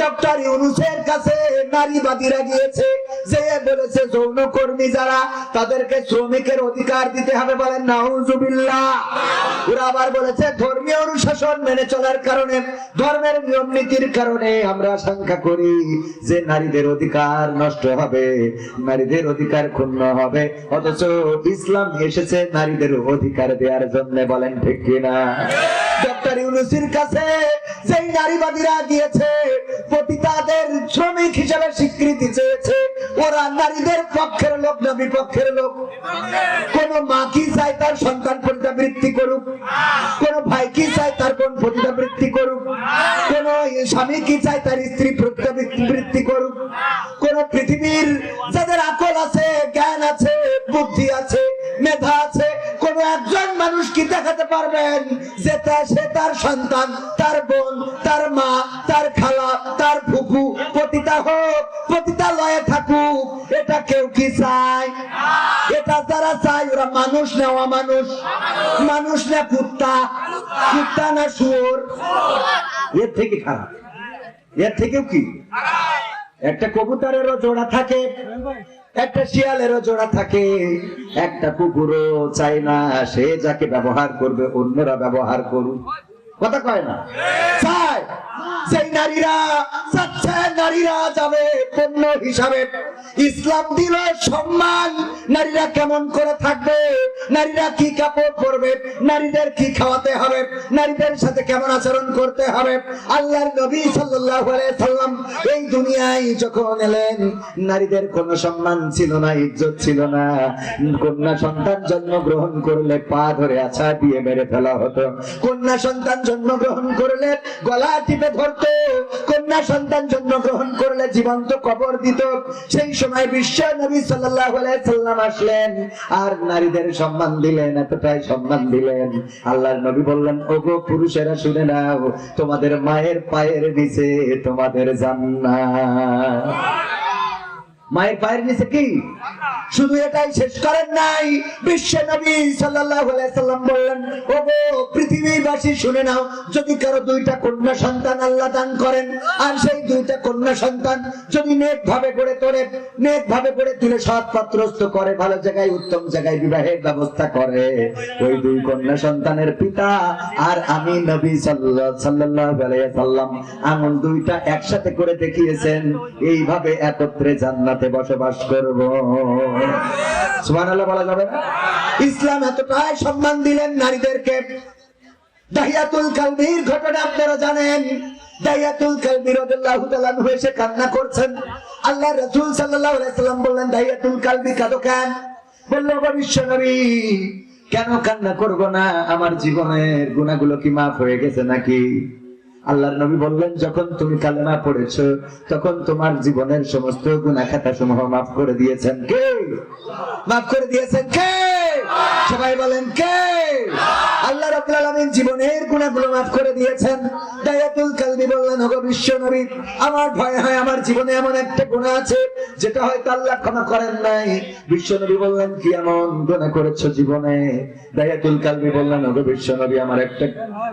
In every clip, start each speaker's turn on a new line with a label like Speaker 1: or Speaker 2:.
Speaker 1: Doctor ইউনুসের কাছে নারীবাদীরা গিয়েছে, যে বলেছে যৌন কর্মী যারা, তাদেরকে শ্রমিকের অধিকার দিতে হবে বলেন নাউজুবিল্লাহ। ওরা আবার বলেছে, ধর্মীয় অনুশাসন মেনে চলার কারণে, ধর্মের নিয়ম নীতির কারণে আমরা আশঙ্কা করি যে নারীদের অধিকার নষ্ট হবে, নারীদের অধিকার ক্ষুণ্ণ হবে। অথচ ইসলাম এসেছে নারীদের অধিকার দেওয়ার জন্য বলেন ঠিক কিনা? ডক্টর ইউনুসির কাছে যেই নারীবাদীরা গিয়েছে, পতিতাদের শ্রমিক হিসেবে স্বীকৃতি চেয়েছে, ওরা নারীদের পক্ষের লোক না বিপক্ষের লোক। কোন মা কি চায় তার সন্তান পতিতাবৃত্তি করুক? কোন ভাই কি চায় তার কোন পতিতাবৃত্তি করুক? কোন স্বামী কি চায় তার স্ত্রী পতিতাবৃত্তি করুক? কোন পৃথিবীর যাদের আকল আছে, জ্ঞান আছে, বুদ্ধি আছে, মেধা আছে একজন মানুষ কি দেখাতে পারবেন? যে সে তার সন্তান, তার বোন, তার মা, তার খালা, তার ফুফু, পতিতা হোক, পতিতা লয়ে থাকুক, এটা কেউ কি চায়? এটা যারা চায়, ওরা মানুষ নেওয়া মানুষ মানুষ না কুত্তা? কুত্তা না শুয়োর? এর থেকে খারাপ। এর থেকেও কি? একটা কবুতরেরও জোড়া থাকে। একটা শিয়ালেরও জোড়া থাকে একটা কুকুরও চাই না। সে যাকে ব্যবহার করবে অন্যরা ব্যবহার করুক। কথা কয় না? চায়। সেই নারীরা চাচ্ছে নারীরা যাবে পণ্য হিসাবে। ইসলাম সম্মান, নারীরা কেমন করে থাকবে? নারীরা কি কাপড় পরবে? নারীদের কি খাওয়াতে হবে? নারীদের সাথে কেমন আচরণ করতে হবে? আল্লাহর নবী সাল্লাম এই দুনিয়ায় যখন এলেন, নারীদের কোনো সম্মান ছিল না, ইজ্জত ছিল না। কন্যা সন্তান জন্ম গ্রহণ করলে পা ধরে আছা দিয়ে মেরে ফেলা হতো। কন্যা সন্তান জন্মগ্রহণ করলে গলা টিপে ধরতো। কন্যা সন্তান জন্মগ্রহণ করলে জীবন্ত কবর দিত। সেই সময় বিশ্ব নবী সাল্লাম আসলেন আর নারীদের সম্মান দিলেন, এতটাই সম্মান দিলেন। আল্লাহর নবী বললেন, ওগো পুরুষেরা, শুনে নাও, তোমাদের মায়ের পায়ের নিচে তোমাদের জান্নাত। মায়ের পায়ের নিচে কি? শুধু এটাই শেষ করেন নাই। বিশ্ব নবী সাল্লাল্লাহু আলাইহি সাল্লাম বললেন, ওগো, পৃথিবীবাসী, শুনে নাও, যদি কারও দুইটা কন্যা সন্তান আল্লাহ দান করেন, আর সেই দুইটা কন্যা সন্তান যদি নেক ভাবে গড়ে তোলে নেক ভাবে গড়ে তুলে সৎ পাত্রস্থ করে, ভালো জায়গায়, উত্তম জায়গায় বিবাহের ব্যবস্থা করে, ওই দুই কন্যা সন্তানের পিতা আর আমি নবী সাল্লাল্লাহু আলাইহি সাল্লাম, আঙুল দুইটা একসাথে করে দেখিয়েছেন, এইভাবে একত্রে জান্নাতে বসবাস করব। সুবহানাল্লাহ বলা যাবে না? ইসলাম এতটাই সম্মান দিলেন নারীদেরকে। দাহিয়াতুল কালবির ঘটনা আপনারা জানেন। দাহিয়াতুল কালবি রাদিয়াল্লাহু তাআলা এসে কান্না করছেন। আল্লাহ রাসূল সাল্লাল্লাহু আলাইহি সাল্লাম বললেন, দাহিয়াতুল কালবি কাঁদো কেন? বলল বিশ্ব নবী, কেন কান্না করব না? আমার জীবনের গুনাহগুলো কি মাফ হয়ে গেছে নাকি? আল্লাহর নবী বললেন, যখন তুমি কালেমা পড়েছ, তখন তোমার জীবনের সমস্ত গুণা খাতা সমূহ মাফ করে দিয়েছেন কে? মাফ করে দিয়েছেন কে? সবাই বলেন কে? আল্লাহ রাব্বুল আলামিন জীবনের গুণাগুলো মাফ করে দিয়েছেন। দায়াতুল বললেন, ওগো বিশ্ব নবী, আমার ভয় হয়, আমার জীবনে এমন একটা গুনাহ আছে, যেটা হয়তো আল্লাহ করেন নাই। বিশ্ব নবী বললেন, কি এমন গুনাহ করেছ জীবনে? দায়াতুল কালবি বললেন, ওগো বিশ্ব নবী, আমার একটা,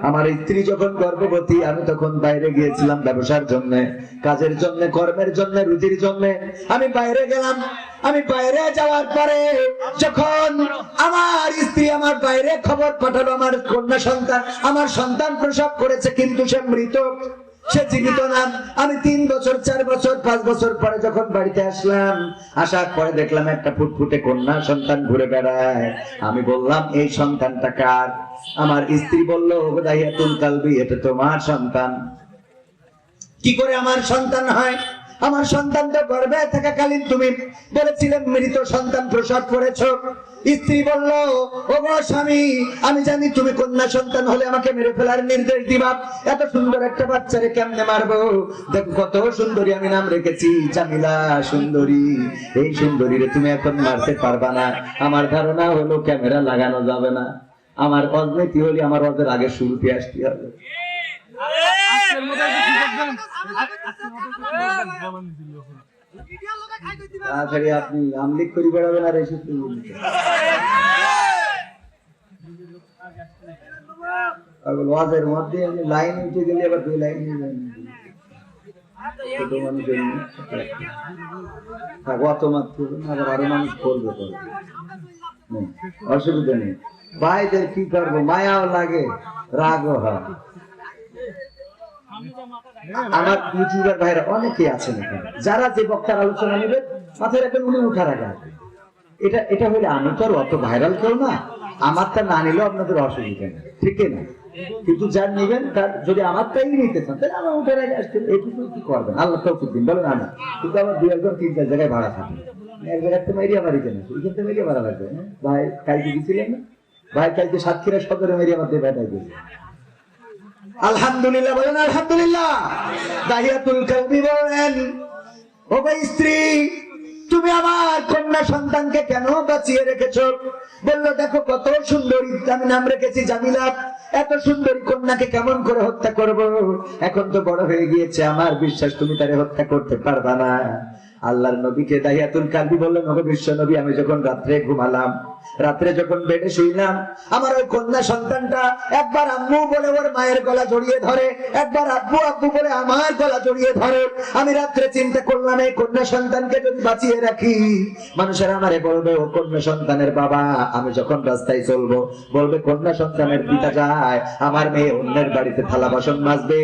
Speaker 1: আমার স্ত্রী যখন গর্ভবতী, আমি তখন বাইরে গিয়েছিলাম ব্যবসার জন্য, কাজের জন্য, কর্মের জন্য, রুজির জন্য। আমি বাইরে গেলাম, আমি বাইরে যাওয়ার পরে যখন আমার স্ত্রী আমার বাইরে খবর পাঠালো, আমার কন্যা সন্তান, আমার সন্তান প্রসব করেছে, কিন্তু সে মৃত। সে জীবিত না। আমি তিন বছর, চার বছর, পাঁচ বছর পরে যখন বাড়িতে আসলাম, আসার পরে দেখলাম একটা ফুটফুটে কন্যা সন্তান ঘুরে বেড়ায়। আমি বললাম, এই সন্তানটা কার? আমার স্ত্রী বলল দাহিয়াতুল কালবি, এটা তোমার সন্তান। কি করে আমার সন্তান হয়? আমার সন্তান তো গর্ভে থাকাকালীন তুমি বলেছিলে, মৃত সন্তান প্রসব করেছ। স্ত্রী বলল ও স্বামী আমি জানি তুমি কন্যা সন্তান হলে আমাকে মেরে ফেলার নির্দেশ দিবা। এত সুন্দর একটা বাচ্চারে কেমনে মারবো? দেখো কত সুন্দরী আমি নাম রেখেছি জামিলা সুন্দরী। এই সুন্দরীরে তুমি এখন মারতে পারবা না। আমার ধারণা হলো ক্যামেরা লাগানো যাবে না। আমার অজনীতি হলে আমার অজের আগে শুরুতে আসতে হবে। তাড়াতাড়ি আপনি আমলিক করে বেড়াবেন আর এসে ওয়াজের মধ্যে আপনি লাইন উঠে গেলে আবার দুই লাইন মানুষ অসুবিধা নেই। ভাইদের কি করব? মায়াও লাগে, রাগও হয়। আমার ইউটিউবার ভাইরা অনেকেই আছেন যারা যে বক্তার আলোচনা নেবে মাথায় রাখবেন উনি উঠা রাখা এটা এটা হলে আমি তো আর অত ভাইরাল কেউ না। আমারটা না নিলেও আপনাদের অসুবিধা নেই। ঠিক না? কিন্তু যার নেবেন, তার যদি আমারটাই নিতে চান, তাহলে আমার উঠে রেখে আসতে এটুকু কি করবেন? আল্লাহ তৌফিক দিন। বলেন আমি কিন্তু আমার দুই একজন, তিন চার জায়গায় ভাড়া থাকে। এক জায়গায় তো মেরিয়া বাড়ি কেন এখান থেকে মেরিয়া ভাড়া লাগবে? ভাই, কালকে গেছিলেন? না ভাই, কালকে সাতক্ষীরা সদরে মেরিয়া মাধ্যমে বেটাই গেছে। আলহামদুলিল্লাহ, বলেন আলহামদুলিল্লাহ। দাহিয়াতুল কালবি বলেন, ও ভাই স্ত্রী, তুমি আমার কন্যা সন্তানকে কেন বাঁচিয়ে রেখেছো? বলল, দেখো কত সুন্দরী, আমি নাম রেখেছি জামিলা এত সুন্দরী কন্যাকে কেমন করে হত্যা করব? এখন তো বড় হয়ে গিয়েছে, আমার বিশ্বাস তুমি তারে হত্যা করতে পারবা না। আল্লাহর নবীকে দাহিয়াতুল কালবি বললেন বিশ্ব নবী, আমি যখন রাত্রে ঘুমালাম রাত্রে যখন বেডে শুইলাম, আমার ওই কন্যা সন্তানটা একবার আম্মু বলে ওর মায়ের গলা জড়িয়ে ধরে, একবার আব্বু আব্বু বলে আমার গলা জড়িয়ে ধরে। আমি রাত্রে চিন্তা করলাম, এই কন্যা সন্তানকে যদি বাঁচিয়ে রাখি? মানুষের আমারে বলবে, ও কন্যা সন্তানের বাবা, আমি যখন রাস্তায় চলবো, বলবে, কন্যা সন্তানের পিতা যায়, আমার মেয়ে অন্যের বাড়িতে থালা বাসন মাজবে,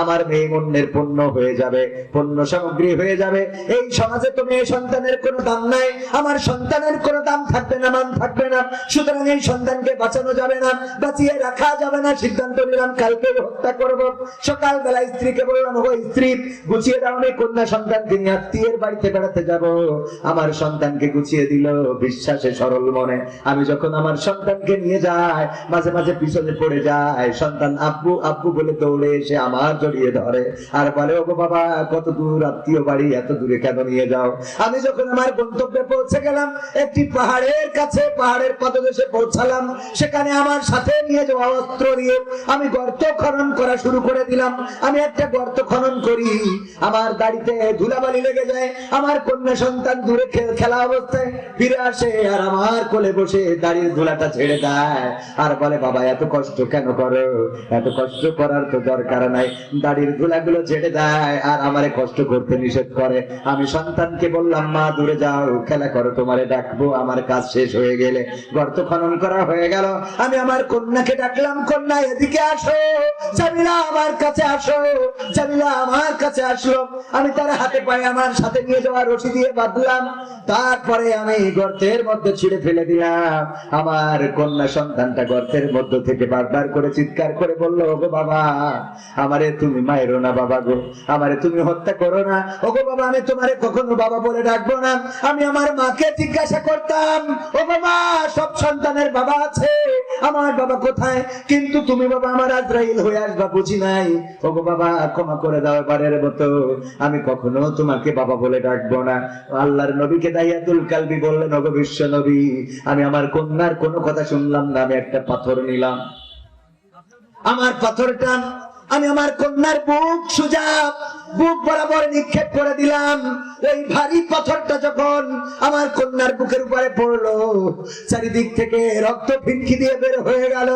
Speaker 1: আমার মেয়ে অন্যের পণ্য হয়ে যাবে, পণ্য সামগ্রী হয়ে যাবে। এই সমাজে তো মেয়ে সন্তানের কোনো দাম নাই, আমার সন্তানের কোনো দাম থাকবে না, মান থাকবে না। সুতরাং এই সন্তানকে বাঁচানো যাবে না, বাঁচিয়ে রাখা যাবে না। সিদ্ধান্ত নিলাম, কালকে হত্যা করব। সকালবেলা স্ত্রীকে বললাম ও স্ত্রী, গুছিয়ে দাও, আমি কন্যা সন্তানকে নিয়ে আত্মীয়ের বাড়িতে বেড়াতে যাব। আমার সন্তানকে গুছিয়ে দিল বিশ্বাসে, সরল মনে। আমি যখন আমার সন্তানকে নিয়ে যাই, মাঝে মাঝে পিছনে পড়ে যায় সন্তান আব্বু আব্বু বলে দৌড়ে এসে আমার জড়িয়ে ধরে। আর বলে, ওগো বাবা, কত দূর আত্মীয় বাড়ি, এত দূরে কেন নিয়ে যাও? আমি যখন আমার গন্তব্যে পৌঁছে গেলাম, একটি পাহাড়ের কাছে পাহাড়ের পদদেশে পৌঁছালাম, সেখানে আমার সাথে নিয়ে যাওয়া অস্ত্র দিয়ে আমি গর্ত খনন করা শুরু করে দিলাম। আমি একটা গর্ত খনন করি, আমার দাড়িতে ধুলাবালি লেগে যায়, আমার কন্যা সন্তান দূরে খেলা অবস্থায় ফিরে আসে, আর আমার কোলে বসে দাড়ির ধুলাটা ছেড়ে দেয়। আর বলে, বাবা, এত কষ্ট কেন করো? এত কষ্ট করার তো দরকার নাই। দাড়ির ধুলাগুলো ছেড়ে দেয়, আর আমারে কষ্ট করতে নিষেধ করে। আমি সন্তানকে বললাম, মা, দূরে যাও, খেলা করো, তোমারে ডাকবো, আমার কাজ শেষ হয়ে গেলে গর্ত খনন করা হয়ে গেল। আমি আমার কন্যাকে ডাকলাম, কন্যা, এদিকে আসো। জামিলা আমার কাছে আসো। জামিলা আমার কাছে আসলো। আমি তার হাতে পায়ে আমার সাথে নিয়ে যাওয়া রশি দিয়ে বাঁধলাম। তারপরে আমি গর্তের মধ্যে ছিঁড়ে ফেলে দিলাম। আমার কন্যা সন্তানটা গর্তের মধ্য থেকে বারবার করে চিৎকার করে বলল, ওগো বাবা, আমারে তুমি মায়েরো না বাবা গো। আমারে তুমি হত্যা করো না। ওগো বাবা, আমি তোমারে কখনো বাবা বলে ডাকবো না। আমি আমার মাকে জিজ্ঞাসা করতাম ও বাবা সব সন্তানের বাবা আছে। আমার বাবা কোথায়? কিন্তু তুমি বাবা আমার আজরাইল হয়ে আসবা, বুঝি নাই? বাবা, ক্ষমা করে দাও মতো। আমি কখনো তোমাকে বাবা বলে ডাকবো না। আল্লাহর নবীকে দাইয়াতুল কালবি বললেন, ওগো বিশ্ব নবী, আমি আমার কন্যার কোনো কথা শুনলাম না, আমি একটা পাথর নিলাম। আমার পাথরটা আমি আমার কন্যার বুক সুজা, বুক বরাবর নিক্ষেপ করে দিলাম। এই ভারী পাথরটা যখন আমার কন্যার বুকের উপরে পড়ল, চারিদিক থেকে রক্ত ফিনকি দিয়ে বের হয়ে গেল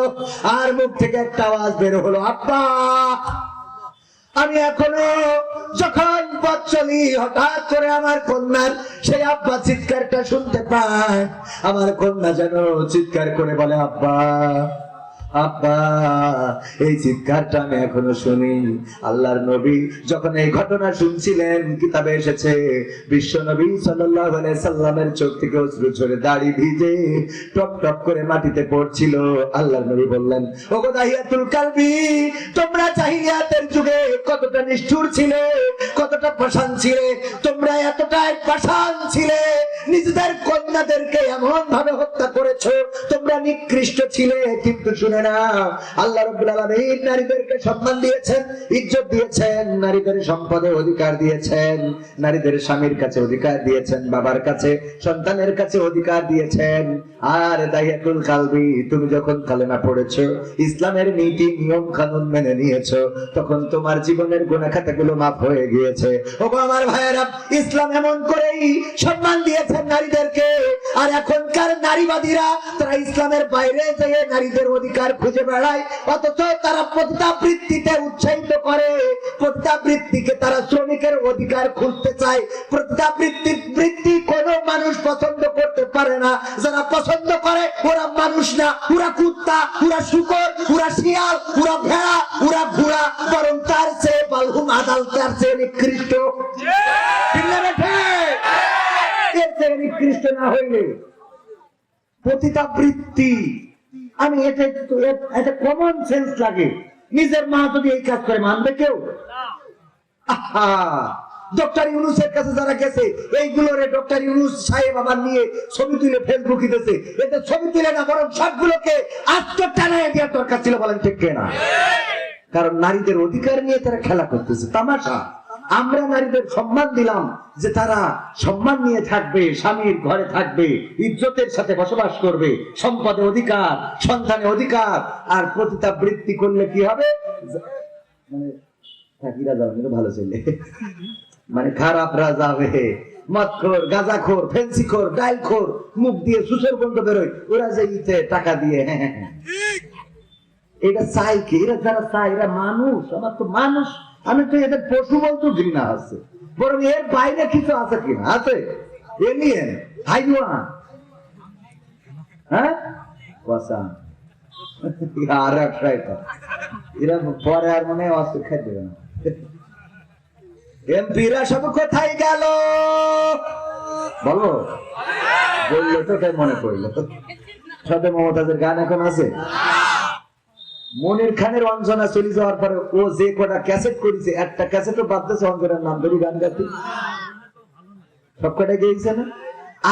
Speaker 1: আর মুখ থেকে একটা আওয়াজ বের হলো, আব্বা! আমি এখনও যখন পথ হঠাৎ করে আমার কন্যার সেই আব্বা চিৎকারটা শুনতে পায় আমার কন্যা যেন চিৎকার করে বলে, আব্বা! আব্বা, এই চিৎকারটা আমি এখনও শুনি। আল্লাহর নবী যখন এই ঘটনা শুনছিলেন, কিতাবে এসেছে, বিশ্ব নবী সাল্লাল্লাহু আলাইহি সাল্লামের চোখ থেকে অশ্রু ঝরে দাড়ি ভিজে টপ টপ করে মাটিতে পড়ছিল। আল্লাহর নবী বললেন, ওগো দাহিয়াতুল কালবি, তোমরা জাহিলিয়াতের যুগে কতটা নিষ্ঠুর ছিলে, কতটা পাষাণ ছিলে, তোমরা এতটাই পাষাণ ছিলে নিজেদের কন্যাদেরকে এমন ভাবে হত্যা করেছ, তোমরা নিকৃষ্ট ছিলে, কিন্তু শুনে না আল্লাহ রাব্বুল নারীদেরকে সম্মান দিয়েছেন, ইজ্জত দিয়েছেন, নারীদের সম্পদের অধিকার দিয়েছেন, নারীদের স্বামীর কাছে অধিকার দিয়েছেন, বাবার কাছে, সন্তানের কাছে অধিকার দিয়েছেন। আর দাহিয়াতুল কালবি, তুমি যখন কালেমা পড়েছো, ইসলামের নীতি, নিয়ম, কানুন মেনে নিয়েছো, তখন তোমার জীবনের গুণা খাতাগুলো মাফ হয়ে গিয়েছে। ও আমার ভাইয়েরা, ইসলাম এমন করেই সম্মান দিয়েছে নারীদেরকে। আর এখনকার নারীবাদীরা তারা ইসলামের বাইরে যেয়ে নারীদের অধিকার খুঁজে বেড়ায় অথচ তারা প্রতিতাবৃত্তিতে উৎসাহিত করে। প্রতিতাবৃত্তিকে তারা শ্রমিকের অধিকার খুঁজতে চায়। প্রতিতাবৃত্তি বৃত্তি কোনো মানুষ পছন্দ করতে পারে না। যারা পছন্দ করে ওরা মানুষ না। ওরা কুত্তা ওরা শুকর ওরা শিয়াল ওরা ভেড়া ওরা ঘোড়া। বরং তার চেয়ে বালহুম আদাল তার চেয়ে নিকৃষ্ট। ঠিক না নিকৃষ্ট না হইলে পতিতাবৃত্তি আমি এটা এটা কমন সেন্স লাগে। নিজের মা যদি এই কাজ করে মানবে কেউ? ডক্টর ইউনুসের কাছে যারা গেছে এইগুলোরে ডক্টর ইউনুস সাহেব আবার নিয়ে ছবি তুলে ফেসবুকে দিতেছে। এতে ছবি তুলে না বরং সবগুলোকে আত্মটানায় দেওয়ার দরকার ছিল বলেন ঠিক না কারণ নারীদের অধিকার নিয়ে তারা খেলা করতেছে তামাশা। আমরা নারীদের সম্মান দিলাম যে তারা সম্মান নিয়ে থাকবে স্বামীর ঘরে থাকবে ইজ্জতের সাথে বসবাস করবে সম্পদে অধিকার সন্তানে অধিকার আর প্রতিতাবৃত্তি করলে কি হবে? মানে থাকিরা যাবে ভালো ছেলে। মানে খারাপরা যাবে মদখোর গাঁজাখোর ফেন্সিখোর ডাইলখোর মুখ দিয়ে সুসের গন্ধ বেরোয় ওরা যে ইতে টাকা দিয়ে হ্যাঁ হ্যাঁ হ্যাঁ। এটা চাই কি? এরা যারা চাই এরা মানুষ। আমার তো মানুষ। আমি তো এদের পশু বলতো ঘৃণা আছে। বরং এর বাইরে কিছু আছে কিনা আছে? এলিয়েন হাইওয়ান হ্যাঁ? আর এরা পরে আর মনে অস্ত্র খাই দেবে না। এমপিরা সব কোথায় গেল? বলো। বলল তো তাই মনে পড়ল। সাথে মমতাজের গান এখন আছে? মনির খানের অঞ্জনা চলে যাওয়ার পরে ও যে কটা ক্যাসেট করেছে, একটা ক্যাসেটও বাদ দিয়েছে অঞ্জনার নাম ধরে গান গাতে সব কটা গেয়েছে না?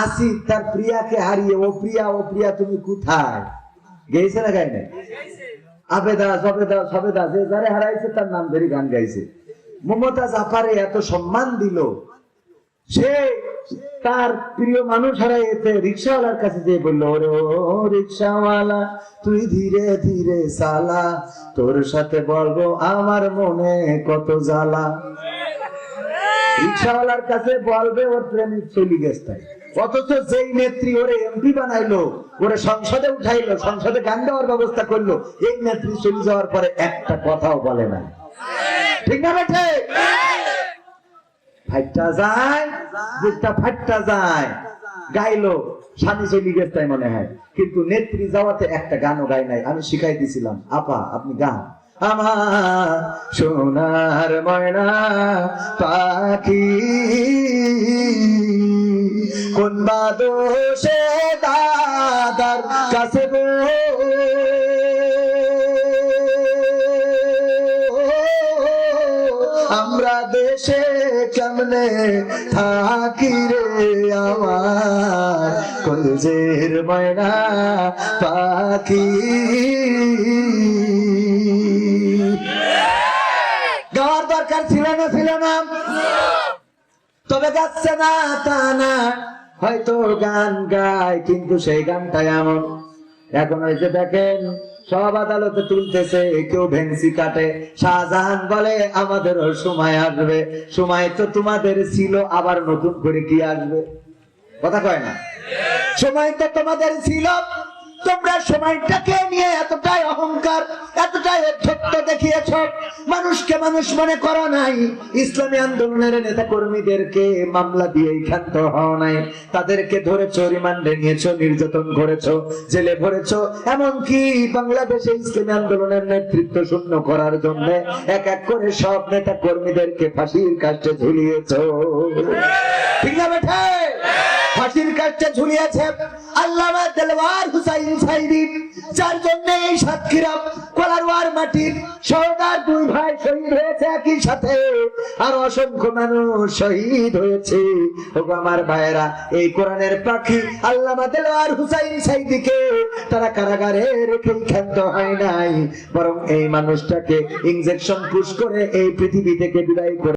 Speaker 1: আসি তার প্রিয়াকে হারিয়ে, ও প্রিয়া ও প্রিয়া, তুমি কোথায়? গেয়েছে না গাই নাই আবেদা, সবেদা সবেদা, যে যারে হারাইছে তার নাম ধরে গান গাইছে। মমতা জাফারে এত সম্মান দিল সে তার প্রিয় মানুষ হারাইতে রিক্সাওয়ালার কাছে যে বলল, ওরে, ও রিক্সাওয়ালা, তুই ধীরে ধীরে সালা তোর সাথে বলব আমার মনে কত জ্বালা। রিক্সাওয়ালার কাছে বলবে, ওর প্রেমিক চলি গেছে তাই। অথচ যেই নেত্রী ওরে এমপি বানাইলো, ওরে সংসদে উঠাইলো, সংসদে গান দেওয়ার ব্যবস্থা করল, এই নেত্রী চলে যাওয়ার পরে একটা কথাও বলে না ঠিক না বেঠে? ফাইটটা যায় বুকটা ফাইটটা যায়। গাইলো স্বামী চলে গেছে তাই মনে হয়। কিন্তু নেত্রী যাওয়াতে একটা গানও গাই নাই, আমি শিখাই দিছিলাম। আপা, আপনি গান। আমার সোনার ময়না পাখি, কোন বাদোষে দাদার কলজের ময়না পাখি। গাওয়ার দরকার ছিল না ছিল না। তবে গাচ্ছে না তা না। হয়তো গান গায়, কিন্তু সেই গানটাই এমন। এখন হয়েছে দেখেন, সব আদালতে তুলতেছে, কেউ ভেন্সি কাটে। শাহজাহান বলে, আমাদেরও সময় আসবে। সময় তো তোমাদের ছিল, আবার নতুন করে কি আসবে? কথা কয় না। সময় তো তোমাদের ছিল। তোমরা সময়টাকে নিয়ে এতটাই অহংকার, এতটাই অধ্যত্ত দেখিয়েছ। মানুষকে মানুষ মনে করো নাই। ইসলামী আন্দোলনের নেতা কর্মীদেরকে মামলা দিয়ে ক্ষান্ত হওয়া নাই। তাদেরকে ধরেছো, রিমান্ডে নিয়েছো, নির্যাতন করেছ, জেলে ভরেছো। এমনকি বাংলাদেশে ইসলামী আন্দোলনের নেতৃত্ব শূন্য করার জন্য এক এক করে সব নেতা কর্মীদেরকে ফাঁসির কাষ্টে ঝুলিয়েছ। ঠিক না বেঠে? কাছে ঝুলিয়েছে। আল্লামা দেলওয়ার হুসাইন সাইদি, যার জন্য এই সাতক্ষীরা, কোলারওয়ার মাটির সহদার দুই ভাই শহীদ হয়েছে একই সাথে। আর অসংখ্য মানুষ শহীদ হয়েছে। ওগো আমার ভাইয়েরা, এই কোরআনের পাখি আল্লামা দেলওয়ার হুসাইন সাইদিকে তারা কারাগারে রেখে ক্ষান্ত হয় নাই। বরং এই মানুষটাকে ইনজেকশন পুশ করে এই পৃথিবী থেকে বিদায় করে